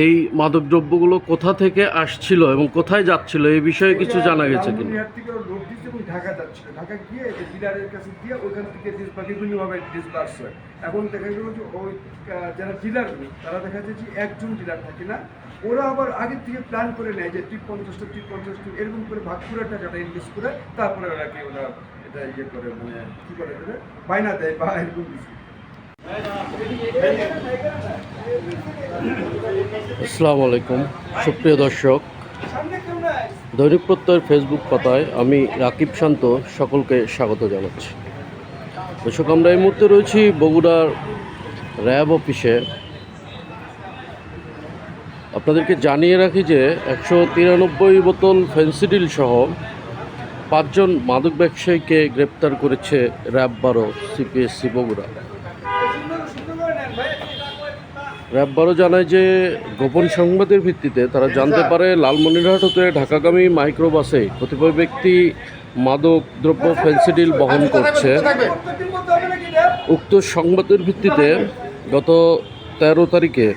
এই মাদকদ্রব্যগুলো কোথা থেকে আসছিল এবং কোথায় যাচ্ছিল এই বিষয়ে কিছু জানা গেছে এবং ঢাকা যাচ্ছিল। ঢাকা গিয়ে ডিলারের কাছে দিয়ে ওইখান থেকে বিভিন্নভাবে ডিসপার্স হয়। এখন দেখা গেল যে ওই যারা ডিলার তারা দেখা যাচ্ছে যে একজন ডিলার থাকে না। ওরা আবার আগে থেকে প্ল্যান করে নেয় যে তুই পঞ্চাশটা তুই পঞ্চাশটা এরকম করে ভাগ করে টাকাটা ইনভেস্ট করে তারপরে ওরা কি ওরা এটা ইয়ে করে মানে কি করে বায়না দেয় বা এরকম কিছু। আসসালামু আলাইকুম। সুপ্রিয় দর্শক, দৈনিক প্রত্যয়ের ফেসবুক পাতায় আমি রাকিব শান্ত সকলকে স্বাগত জানাচ্ছি। দর্শক, আমরা এই মুহূর্তে রয়েছি বগুড়ার র্যাব অফিসে। আপনাদেরকে জানিয়ে রাখি যে একশো তিরানব্বই বোতল ফেন্সিডিল সহ পাঁচজন মাদক ব্যবসায়ীকে গ্রেপ্তার করেছে র্যাব বারো, সিপিএসসি বগুড়া। র্যাব বারো জানায় যে গোপন সংবাদের ভিত্তিতে তারা জানতে পারে লালমনিরহাট হতে ঢাকাগামী মাইক্রোবাসে কতিপয় ব্যক্তি মাদক, দ্রব্য ফেন্সিডিল বহন করছে। উক্ত সংবাদের ভিত্তিতে গত তেরো তারিখে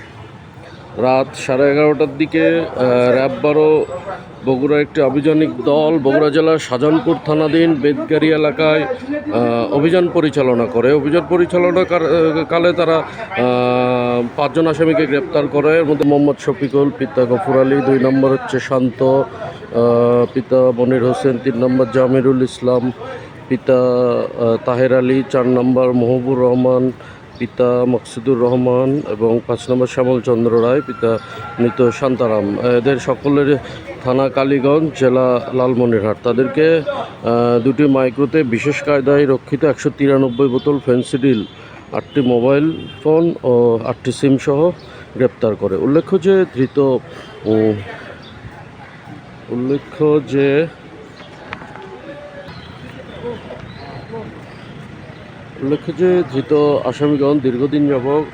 রাত সাড়ে এগারোটার দিকে র্যাব বারো বগুড়ার একটি আভিযানিক দল বগুড়া জেলার শাহজাহানপুর থানাধীন বেদগাড়ি এলাকায় অভিযান পরিচালনা করে। অভিযান পরিচালনা কালে তারা পাঁচজন আসামিকে গ্রেপ্তার করে। এর মধ্যে মোহাম্মদ শফিকুল, পিতা গফুর আলী, দুই নম্বর হচ্ছে শান্ত পিতা মনির হোসেন, তিন নম্বর জামিরুল ইসলাম, পিতা তাহের আলী, চার নম্বর মহবুর রহমান, পিতা মকসুদুর রহমান এবং পাঁচ নম্বর শ্যামল চন্দ্র রায়, পিতা মৃত শান্তারাম। এদের সকলের থানা কালীগঞ্জ, জেলা লালমনিরহাট। তাদেরকে দুটি মাইক্রোতে বিশেষ কায়দায় রক্ষিত একশো তিরানব্বই বোতল ফেন্সিডিল আটটি মোবাইল ফোন ও আটটি সিম সহ গ্রেপ্তার করে। উল্লেখ্য যে ধৃত উল্লেখ্য যে উল্লেখ্য যে ধৃত আসামিগণ দীর্ঘদিন যাবৎ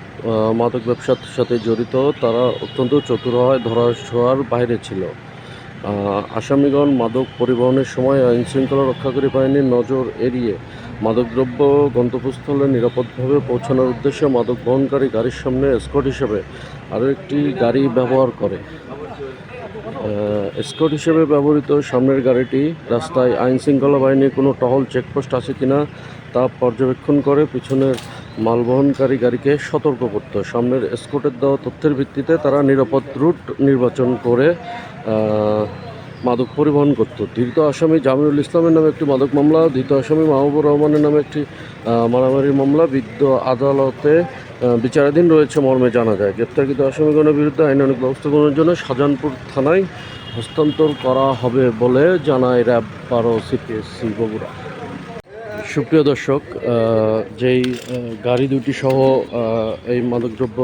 মাদক ব্যবসার সাথে জড়িত, তারা অত্যন্ত চতুর হয়, ধরা ছোঁয়ার বাইরে ছিল। আসামিগণ মাদক পরিবহনের সময় আইন শৃঙ্খলা রক্ষাকারী বাহিনীর নজর এড়িয়ে মাদকদ্রব্য গন্তব্যস্থলে নিরাপদভাবে পৌঁছানোর উদ্দেশ্যে মাদক বহনকারী গাড়ির সামনে স্কট হিসেবে আরও একটি গাড়ি ব্যবহার করে। স্কট হিসেবে ব্যবহৃত সামনের গাড়িটি রাস্তায় আইন শৃঙ্খলা বাহিনীর কোনো টহল চেকপোস্ট আছে কিনা তা পর্যবেক্ষণ করে পিছনের মালবহনকারী গাড়িকে সতর্ক করত সামনের স্কোটের দেওয়া তথ্যের ভিত্তিতে তারা নিরাপদ রুট নির্বাচন করে মাদক পরিবহন করত। ধৃত আসামি জামিরুল ইসলামের নামে একটি মাদক মামলা, ধৃত আসামি মাহবুবুর রহমানের নামে একটি মারামারির মারামারি মামলা, বিদ্য আদালতে বিচারাধীন রয়েছে মর্মে জানা যায়। গ্রেপ্তারকৃত আসামিগণের বিরুদ্ধে আইনানুগ ব্যবস্থা গ্রহণের জন্য শাহজাহানপুর থানায় হস্তান্তর করা হবে বলে জানায় র্যাব বারো সিপিএসসি বগুড়া। সুপ্রিয় দর্শক যেই গাড়ি দুটি সহ এই মাদকদ্রব্য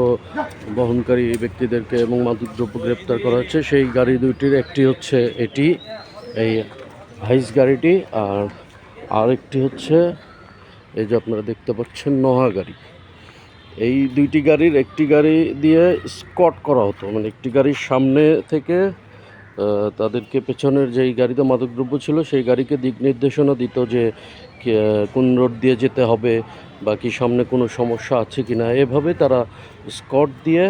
বহনকারী ব্যক্তিদেরকে এবং মাদকদ্রব্য গ্রেপ্তার করা হচ্ছে, সেই গাড়ি দুইটির একটি হচ্ছে এটি, এই হাইস গাড়িটি, আর আরেকটি হচ্ছে এই যে আপনারা দেখতে পাচ্ছেন নহা গাড়ি। এই দুইটি গাড়ির একটি গাড়ি দিয়ে স্কট করা হতো মানে একটি গাড়ির সামনে থেকে তাদেরকে পেছনের যেই গাড়িতে মাদকদ্রব্য ছিল, সেই গাড়িকে দিক নির্দেশনা দিত যে কোন রোড দিয়ে যেতে হবে বা কি সামনে কোনো সমস্যা আছে কি না এভাবে তারা স্কট দিয়ে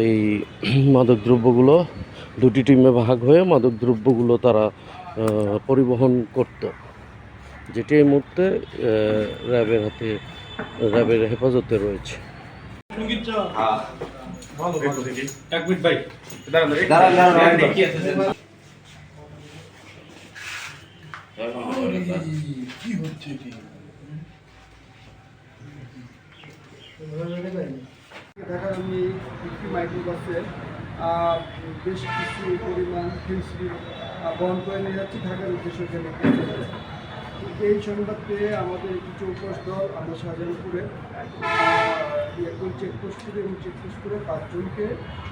এই মাদকদ্রব্যগুলো দুটি টিমে ভাগ হয়ে মাদকদ্রব্যগুলো তারা পরিবহন করত। যেটি এই মুহূর্তে র্যাবের হাতে র্যাবের হেফাজতে রয়েছে। এক মিনিট ভাই দাঁড়ান দাঁড়ান দাঁড়ান, দাঁড়ান, দেখি আছে ঢাকার আমি একটি মাইক্রোবাসে বেশ কিছু পরিমাণ বহন করে নিয়ে যাচ্ছি ঢাকার উদ্দেশ্যে এই সংবাদ পেয়ে আমাদের কিছু উপোস দল, আমরা শাহজাহানপুরে এখন চেকপোস্ট করে এবং চেকপোস্ট করে পাঁচজনকে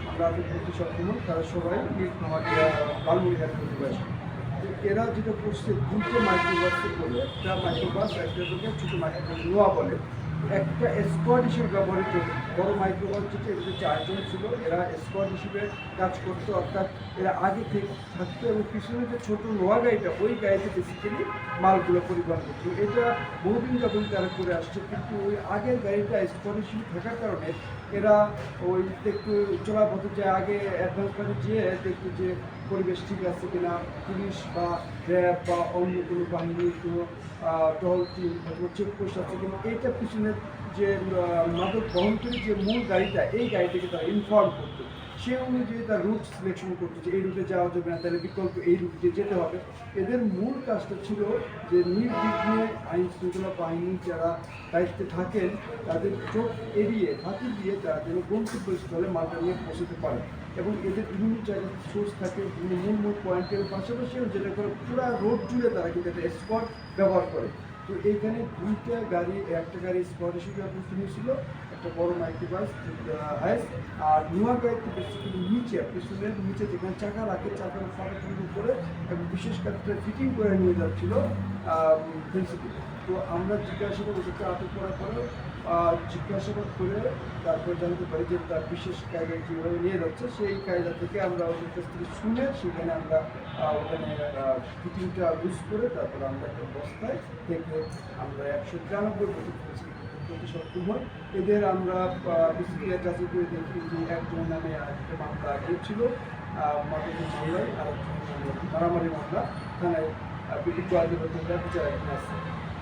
আমরা আটক করতে সক্ষম তারা সবাই আমাদের লালমনিরহাট থেকে আসে তো এরা যেটা করছে দুটো মাইক্রোবাসে করে, একটা মাইক্রোবাস একটা ছোটো মাইক্রোবাস নোয়া বলে। একটা স্কোয়াড হিসেবে ব্যবহৃত বড় মাইক্রোবাস যেটা এগুলো চারজন ছিল, এরা স্কোয়াড হিসেবে কাজ করতো। অর্থাৎ এরা আগে থেকে থাকতো এবং পিছনে যে ছোটো নোয়া গাড়িটা, ওই গাড়িতে বেসিক্যালি মালগুলো পরিবহন করতো। এটা বহুদিন যখন তারা করে আসছে, কিন্তু ওই আগের গাড়িটা স্কোয়াড হিসেবে থাকার কারণে এরা ওই একটু চলাপথে যে আগে অ্যাডভান্স করে যেয়ে দেখতো যে পরিবেশ ঠিক আছে কিনা, পুলিশ বা র্যাব বা অন্য কোনো বাহিনী, কোনো টহল টিম চেকপোস্ট আছে কিনা, এইটা পিছনে যে মাদক মাদক করে যে মূল গাড়িটা, এই গাড়িটাকে তারা ইনফর্ম করতো। সে অনুযায়ী তার রুট সিলেকশন করতো যে এই রুটে যাওয়া যাবে না, তাহলে বিকল্প এই রুটে যেতে হবে। এদের মূল কাজটা ছিল যে নির্বিঘ্নে আইন শৃঙ্খলা বাহিনী যারা দায়িত্বে থাকেন, তাদের চোখ এড়িয়ে ফাঁকি দিয়ে তারা যেন গন্তব্যস্থলে মালটা নিয়ে পৌঁছতে পারে। এবং এদের বিভিন্ন জায়গায় সোর্স থাকে, বিভিন্ন মূল মূল পয়েন্টের পাশাপাশিও যেটা করে পুরো রোড জুড়ে তারা কিন্তু একটা স্পট ব্যবহার করে। তো এইখানে দুইটা গাড়ি, একটা গাড়ি হিসেবে অপরচুনিটি ছিল একটা বড় মাইক্রো বাস হাইস আর নোয়া গাড়িতে বেসিক্যালি নিচে পিছনের নিচে যেখানে চাকা রাখে, চাকার ফাঁকা কিন্তু করে এবং বিশেষ কাজটা ফিটিং করে নিয়ে যাচ্ছিল প্রিন্সিপাল তো আমরা জিজ্ঞাসা করব, সেটা আটক করার পরে জিজ্ঞাসাবাদ করে তারপর জানতে পারি যে তার বিশেষ কায়দায় কীভাবে নিয়ে যাচ্ছে, সেই কায়দা থেকে আমরা ওদের কাছ থেকে শুনে সেখানে আমরা ওখানে ফিটিংটা ইউজ করে তারপর আমরা একটা বস্তায় থেকে আমরা একশো তিরানব্বই সক্ষম হই। এদের আমরা বিসিবিআই কাছে করে দেখি যে একজন নামে একটা মামলা আগে ছিল মাদকের মামলায় আর মারামারি মামলা, থানায় বিদ্যুৎ আদালতের বিচারাধীন আছে।